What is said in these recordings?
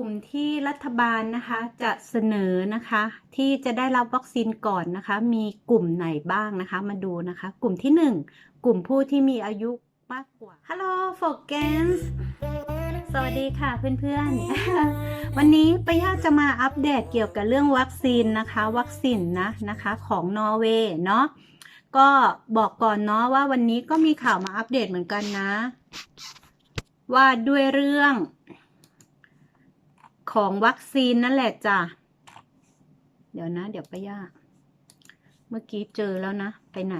ลุ่มที่รัฐบาลนะคะจะเสนอนะคะ ที่จะได้รับวัคซีนก่อนนะคะ มีกลุ่มไหนบ้างนะคะ มาดูนะคะ กลุ่มที่หนึ่งกลุ่มผู้ที่มีอายุมากกว่าฮัลโหลโฟกัสสวัสดีค่ะเพื่อนๆ วันนี้ป้ายาจะมาอัปเดตเกี่ยวกับเรื่องวัคซีนนะคะ วัคซีนนะนะคะของนอร์เวย์เนาะก็บอกก่อนเนาะว่าวันนี้ก็มีข่าวมาอัปเดตเหมือนกันนะ ว่าด้วยเรื่อง ของวัคซีนนั่นแหละจ้ะ เดี๋ยวนะ เดี๋ยวป้าย่า เมื่อกี้เจอแล้วนะ ไปไหน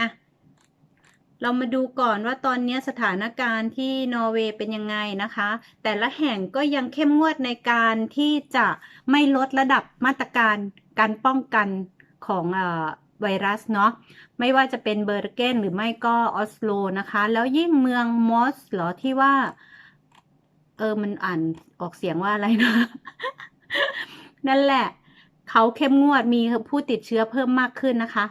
อะ เรามาดูก่อนว่าตอนนี้สถานการณ์ที่นอร์เวย์เป็นยังไงนะคะ แต่ละแห่งก็ยังเข้มงวดในการที่จะไม่ลดระดับมาตรการการป้องกันของอ ไวรัสเนาะไม่ว่าจะเป็นเบอร์เกนหรือไม่ก็ออสโลนะคะ แล้วยิ่งเมืองมอสเหรอที่ว่า เออมันอ่านออกเสียงว่าอะไรนะ นั่นแหละ เขาเข้มงวดมีผู้ติดเชื้อเพิ่มมากขึ้นนะคะ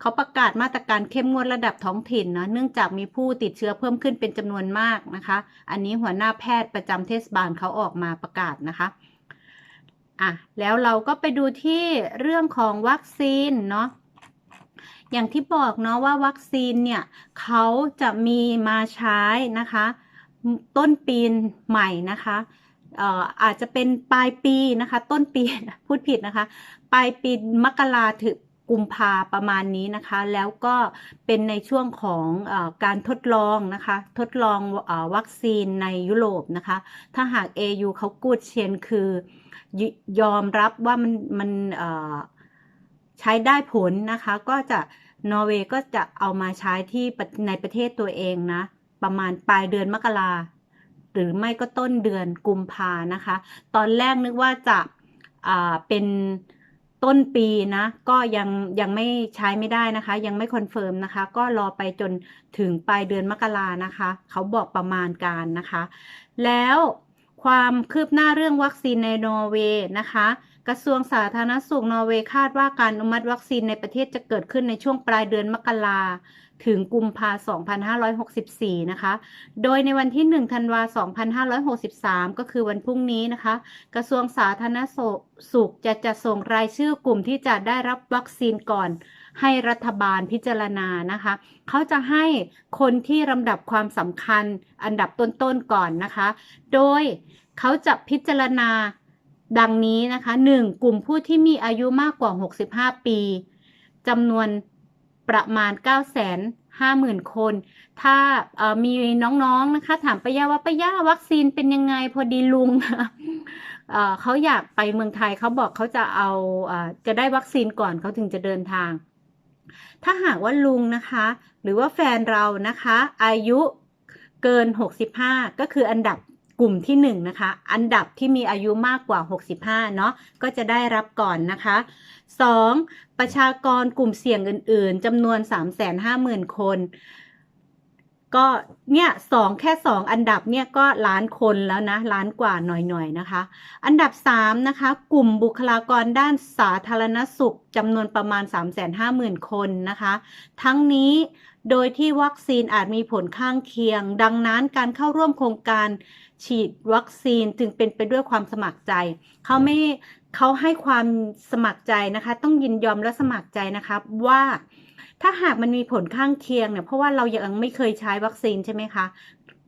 เขาประกาศมาตรการเข้มงวดระดับท้องถิ่นนะเนื่องจากมีผู้ติดเชื้อเพิ่มขึ้นเป็นจำนวนมากนะคะ อันนี้หัวหน้าแพทย์ประจำเทศบาลเขาออกมาประกาศนะคะอะแล้วเราก็ไปดูที่เรื่องของวัคซีนเนาะ อย่างที่บอกเนาะว่าวัคซีนเนี่ยเขาจะมีมาใช้นะคะ ต้นปีใหม่นะคะเอ่ออาจจะเป็นปลายปีนะคะ ต้นปีพูดผิดนะคะ ปลายปีมกราถึงกุมภาประมาณนี้นะคะ แล้วก็เป็นในช่วงของอการทดลองนะคะ ทดลองอวัคซีนในยุโรปนะคะ ถ้าหาก AU เขากูดเชียนคือยยอมรับว่ามันมันเอ่อ ใช้ได้ผลนะคะ ก็จะนอร์เวย์ก็จะเอามาใช้ที่ในประเทศตัวเองนะ ประมาณปลายเดือนมกราหรือไม่ก็ต้นเดือนกุมภานะคะ ตอนแรกนึกว่าจะเป็นต้นปีนะ ก็ยังยังไม่ใช้ไม่ได้นะคะ ยังไม่คอนเฟิร์มนะคะ ก็รอไปจนถึงปลายเดือนมกรานะคะ เขาบอกประมาณการนะคะ แล้วความคืบหน้าเรื่องวัคซีนในนอร์เวย์นะคะ กระทรวงสาธารณสุขนอร์เวย์คาดว่าการอนุมัติวัคซีนในประเทศจะเกิดขึ้นในช่วงปลายเดือนมกราถึงกุมภา2564 นะคะ โดยในวันที่ 1 ธันวา 2563 ก็คือวันพรุ่งนี้นะคะ กระทรวงสาธารณสุขจะจะส่งรายชื่อกลุ่มที่จะได้รับวัคซีนก่อนให้รัฐบาลพิจารณานะคะ เขาจะให้คนที่ลำดับความสำคัญอันดับต้นๆก่อนนะคะ โดยเขาจะพิจารณา ดังนี้นะคะ 1. กลุ่มผู้ที่มีอายุมากกว่า 65 ปีจำนวนประมาณ 9 5 0 0 0 0 คน ถ้ามีน้องๆนะคะ ถามป้ายาว่าป้ายาวัคซีนเป็นยังไงพอดีลุงเเขาอยากไปเมืองไทยเขาบอกเขาจะเอาเอ่อจะได้วัคซีนก่อนเขาถึงจะเดินทาง ถ้าหากว่าลุงนะคะ หรือว่าแฟนเรานะคะ อายุเกิน 65 ก็คืออันดับ กลุ่มที่1นะคะ อันดับที่มีอายุมากกว่า 65 เนาะก็จะได้รับก่อนนะคะ 2. ประชากรกลุ่มเสี่ยงอื่น ๆจำนวน 350,000 คน ก็เนี่ยสองแค่สองอันดับเนี่ยก็ล้านคนแล้วนะ ล้านกว่าหน่อย ๆ นะคะ อันดับ 3 นะคะ กลุ่มบุคลากรด้านสาธารณสุขจำนวนประมาณ 350,000 คนนะคะ ทั้งนี้โดยที่วัคซีนอาจมีผลข้างเคียง ดังนั้นการเข้าร่วมโครงการ ฉีดวัคซีนจึงเป็นไปด้วยความสมัครใจ เขาไม่เขาให้ความสมัครใจนะคะ ต้องยินยอมและสมัครใจนะคะว่าถ้าหากมันมีผลข้างเคียงเนี่ยเพราะว่าเรายังไม่เคยใช้วัคซีนใช่ไหมคะ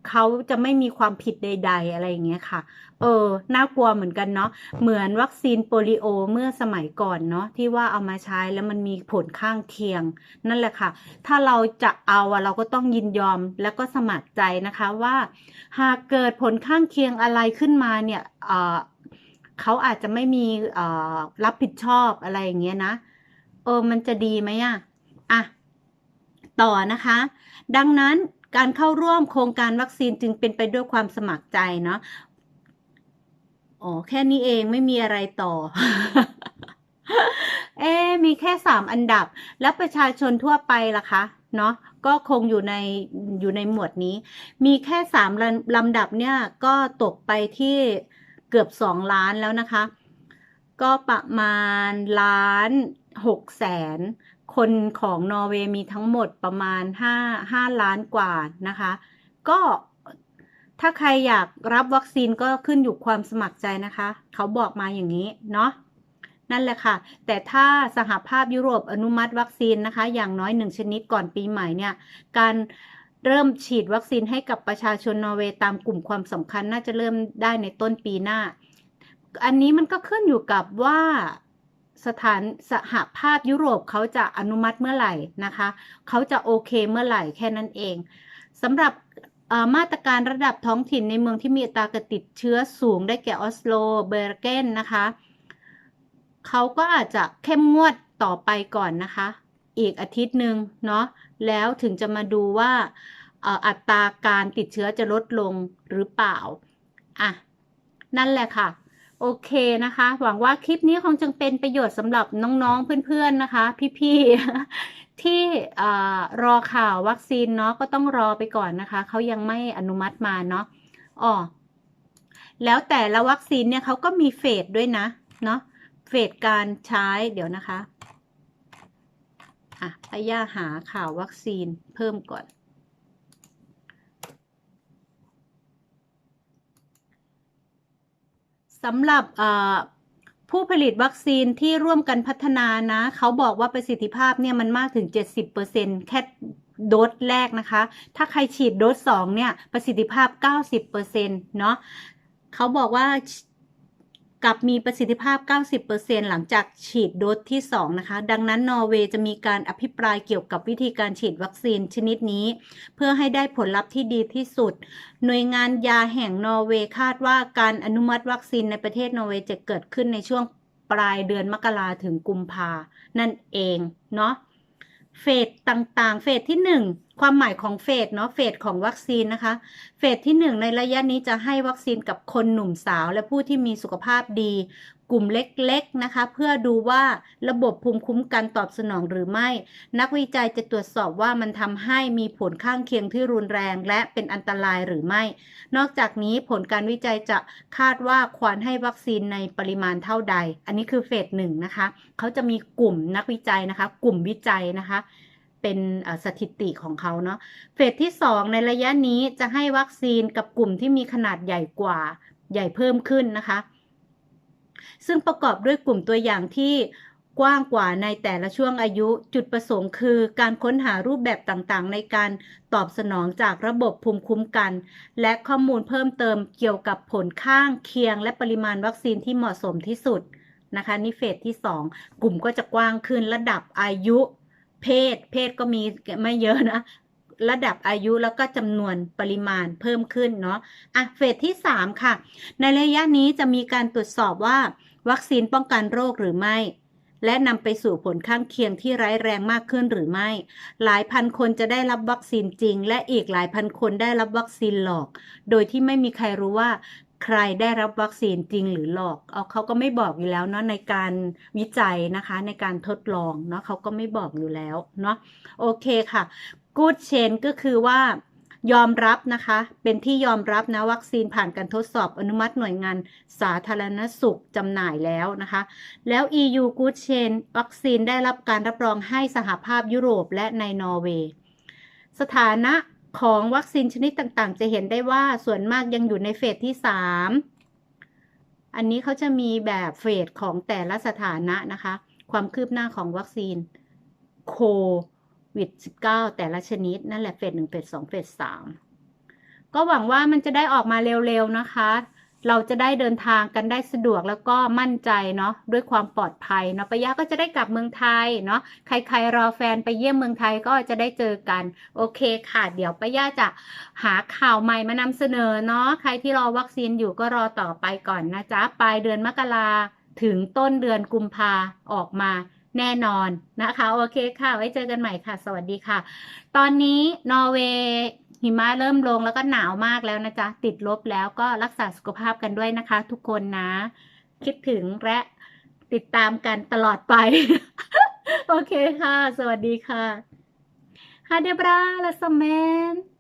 เขาจะไม่มีความผิดใด ๆ อะไรอย่างเงี้ยค่ะ เออ น่ากลัวเหมือนกันเนาะ เหมือนวัคซีนโปลิโอเมื่อสมัยก่อนเนาะที่ว่าเอามาใช้แล้วมันมีผลข้างเคียง นั่นแหละค่ะ ถ้าเราจะเอาอะเราก็ต้องยินยอมแล้วก็สมัครใจนะคะว่า หากเกิดผลข้างเคียงอะไรขึ้นมาเนี่ยเออเขาอาจจะไม่มีเออรับผิดชอบอะไรอย่างเงี้ยนะ เออ มันจะดีไหมอะอะ ต่อนะคะ ดังนั้น การเข้าร่วมโครงการวัคซีนจึงเป็นไปด้วยความสมัครใจเนาะอ๋อแค่นี้เองไม่มีอะไรต่อ เอ๊มีแค่สามอันดับ แล้วประชาชนทั่วไปล่ะคะเนาะก็คงอยู่ในอยู่ในหมวดนี้ มีแค่สามลลำดับเนี่ยก็ตกไปที่เกือบสองล้านแล้วนะคะ ก็ประมาณล้านหกแสน คนของนอร์เวย์มีทั้งหมดประมาณห้าห้าล้านกว่านะคะ ก็ถ้าใครอยากรับวัคซีนก็ขึ้นอยู่ความสมัครใจนะคะ เขาบอกมาอย่างนี้เนาะนั่นแหละค่ะ แต่ถ้าสหภาพยุโรปอนุมัติวัคซีนนะคะ อย่างน้อยหนึ่งชนิดก่อนปีใหม่เนี่ย การเริ่มฉีดวัคซีนให้กับประชาชนนอร์เวย์ตามกลุ่มความสำคัญน่าจะเริ่มได้ในต้นปีหน้า อันนี้มันก็ขึ้นอยู่กับว่า สถานสหภาพยุโรปเขาจะอนุมัติเมื่อไหร่นะคะ เขาจะโอเคเมื่อไหร่แค่นั้นเองสำหรับมาตรการระดับท้องถิ่นในเมืองที่มีอัตราการติดเชื้อสูงได้แก่ออสโล เบอร์เกนนะคะ เขาก็อาจจะเข้มงวดต่อไปก่อนนะคะ อีกอาทิตย์หนึ่งเนาะ แล้วถึงจะมาดูว่าอัตราการติดเชื้อจะลดลงหรือเปล่า อะ นั่นแหละค่ะ โอเคนะคะ หวังว่าคลิปนี้คงจะเป็นประโยชน์สำหรับน้องๆเพื่อนๆนะคะ พี่ๆที่รอข่าววัคซีนเนาะก็ต้องรอไปก่อนนะคะเขายังไม่อนุมัติมาเนาะอ๋อแล้วแต่ละวัคซีนเนี่ยเขาก็มีเฟสด้วยนะเนาะเฟสการใช้เดี๋ยวนะคะอะพย่าหาข่าววัคซีนเพิ่มก่อน สำหรับผู้ผลิตวัคซีนที่ร่วมกันพัฒนานะ เขาบอกว่าประสิทธิภาพเนี่ยมันมากถึง 70%แค่โดสแรกนะคะ ถ้าใครฉีดโดส2เนี่ยประสิทธิภาพ 90%เนาะเขาบอกว่า กับมีประสิทธิภาพ 90%หลังจากฉีดโดสที่ 2 นะคะ ดังนั้นนอร์เวย์จะมีการอภิปรายเกี่ยวกับวิธีการฉีดวัคซีนชนิดนี้ เพื่อให้ได้ผลลัพธ์ที่ดีที่สุด หน่วยงานยาแห่งนอร์เวย์คาดว่าการอนุมัติวัคซีนในประเทศนอร์เวย์จะเกิดขึ้นในช่วงปลายเดือนมกราถึงกุมภานั่นเองเนาะ เฟสต่างๆ เฟสที่ 1 ความหมายของเฟสเนาะเฟสของวัคซีนนะคะ เฟสที่ 1 ในระยะนี้จะให้วัคซีนกับคนหนุ่มสาว และผู้ที่มีสุขภาพดี กลุ่มเล็กๆนะคะ เพื่อดูว่าระบบภูมิคุ้มกันตอบสนองหรือไม่ นักวิจัยจะตรวจสอบว่ามันทำให้มีผลข้างเคียงที่รุนแรง และเป็นอันตรายหรือไม่ นอกจากนี้ผลการวิจัยจะคาดว่าควรให้วัคซีนในปริมาณเท่าใด อันนี้คือเฟสหนึ่งนะคะ เขาจะมีกลุ่มนักวิจัยนะคะ กลุ่มวิจัยนะคะเป็นสถิติของเขาเนาะ เฟสที่ 2 ในระยะนี้จะให้วัคซีนกับกลุ่มที่มีขนาดใหญ่กว่าใหญ่เพิ่มขึ้นนะคะ ซึ่งประกอบด้วยกลุ่มตัวอย่างที่กว้างกว่าในแต่ละช่วงอายุ จุดประสงค์คือ การค้นหารูปแบบต่างๆ ในการตอบสนองจากระบบภูมิคุ้มกัน และข้อมูลเพิ่มเติมเกี่ยวกับผลข้างเคียง และปริมาณวัคซีนที่เหมาะสมที่สุดนะคะนี่เฟสที่ 2 กลุ่มก็จะกว้างขึ้นระดับอายุ เพศ เพศก็มีไม่เยอะนะ ระดับอายุแล้วก็จำนวนปริมาณเพิ่มขึ้นเนาะอะเฟสที่ 3 ค่ะ ในระยะนี้จะมีการตรวจสอบว่า วัคซีนป้องกันโรคหรือไม่ และนำไปสู่ผลข้างเคียงที่ร้ายแรงมากขึ้นหรือไม่ หลายพันคนจะได้รับวัคซีนจริง และอีกหลายพันคนได้รับวัคซีนหลอก โดยที่ไม่มีใครรู้ว่าใครได้รับวัคซีนจริงหรือหลอกเอาเขาก็ไม่บอกอยู่แล้วเนาะในการวิจัยนะคะในการทดลองเนาะเขาก็ไม่บอกอยู่แล้วเนาะโอเคค่ะ Good Chain ก็คือว่ายอมรับนะคะ เป็นที่ยอมรับนะวัคซีนผ่านการทดสอบอนุมัติหน่วยงานสาธารณสุขจำหน่ายแล้วนะคะ แล้ว EU Good Chain วัคซีนได้รับการรับรองให้สหภาพยุโรปและในนอร์เวย์ สถานะของวัคซีนชนิดต่างๆ จะเห็นได้ว่าส่วนมากยังอยู่ในเฟสที่ 3 อันนี้เขาจะมีแบบเฟสของแต่ละสถานะนะคะ ความคืบหน้าของวัคซีนโค วิด -19 แต่ละชนิด นั่นแหละเฟสหนึ่งเฟสสองเฟสสามก็หวังว่ามันจะได้ออกมาเร็วๆนะคะ เราจะได้เดินทางกันได้สะดวกแล้วก็มั่นใจเนาะด้วยความปลอดภัยเนาะปะยะก็จะได้กลับเมืองไทยเนาะใครๆรอแฟนไปเยี่ยมเมืองไทยก็จะได้เจอกัน โอเคค่ะ เดี๋ยวปะยะจะหาข่าวใหม่มานำเสนอเนาะใครที่รอวัคซีนอยู่ก็รอต่อไปก่อนนะจ๊ะปลายเดือนมกราถึงต้นเดือนกุมภาออกมา แน่นอนนะคะ โอเคค่ะ ไว้เจอกันใหม่ค่ะ สวัสดีค่ะ ตอนนี้นอร์เวย์หิมะเริ่มลงแล้วก็หนาวมากแล้วนะจ๊ะ ติดลบแล้วก็รักษาสุขภาพกันด้วยนะคะ ทุกคนนะ คิดถึงและติดตามกันตลอดไป โอเคค่ะ สวัสดีค่ะฮาเดบราลาสเมน